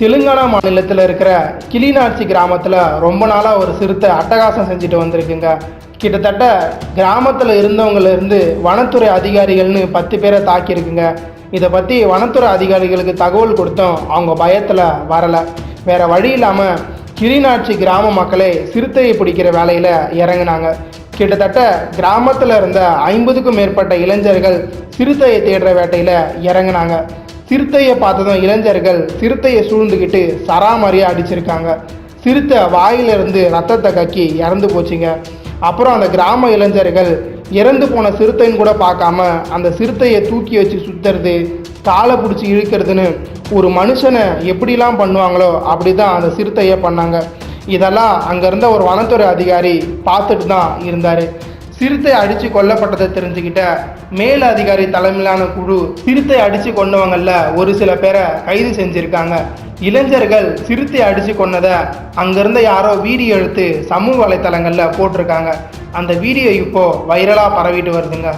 தெலுங்கானா மாநிலத்தில் இருக்கிற கிளிநாட்சி கிராமத்தில் ரொம்ப நாளாக ஒரு சிறுத்தை அட்டகாசம் செஞ்சுட்டு வந்திருக்குங்க. கிட்டத்தட்ட கிராமத்தில் இருந்தவங்கலேருந்து வனத்துறை அதிகாரிகள்னு பத்து பேரை தாக்கியிருக்குங்க. இதை பற்றி வனத்துறை அதிகாரிகளுக்கு தகவல் கொடுத்தோம் அவங்க பயத்தில் வரலை. வேறு வழி இல்லாமல் கிளிநாட்சி கிராம மக்களே சிறுத்தையை பிடிக்கிற வேலையில் இறங்குனாங்க. கிட்டத்தட்ட கிராமத்தில் இருந்த ஐம்பதுக்கும் மேற்பட்ட இளைஞர்கள் சிறுத்தையை தேடுற வேட்டையில் இறங்குனாங்க. சிறுத்தையை பார்த்ததும் இளைஞர்கள் சிறுத்தையை சூழ்ந்துக்கிட்டு சராமரியாக அடிச்சிருக்காங்க. சிறுத்தை வாயிலிருந்து ரத்தத்தை கக்கி இறந்து போச்சுங்க. அப்புறம் அந்த கிராம இளைஞர்கள் இறந்து போன சிறுத்தைன்னு கூட பார்க்காம அந்த சிறுத்தையை தூக்கி வச்சு சுற்றுறது காலை பிடிச்சி இழுக்கிறதுன்னு ஒரு மனுஷனை எப்படிலாம் பண்ணுவாங்களோ அப்படி தான் அந்த சிறுத்தையை பண்ணாங்க. இதெல்லாம் அங்கே இருந்த ஒரு வனத்துறை அதிகாரி பார்த்துட்டு தான் இருந்தார். சிறுத்தை அடித்து கொல்லப்பட்டதை தெரிஞ்சுக்கிட்ட மேல் அதிகாரி தலைமையிலான குழு சிறுத்தை அடித்து கொண்டவங்களில் ஒரு சில பேரை கைது செஞ்சுருக்காங்க. இளைஞர்கள் சிறுத்தை அடித்து கொன்னதை அங்கேருந்து யாரோ வீடியோ எடுத்து சமூக வலைத்தளங்களில் போட்டிருக்காங்க. அந்த வீடியோ இப்போது வைரலாக பரவிட்டு வருதுங்க.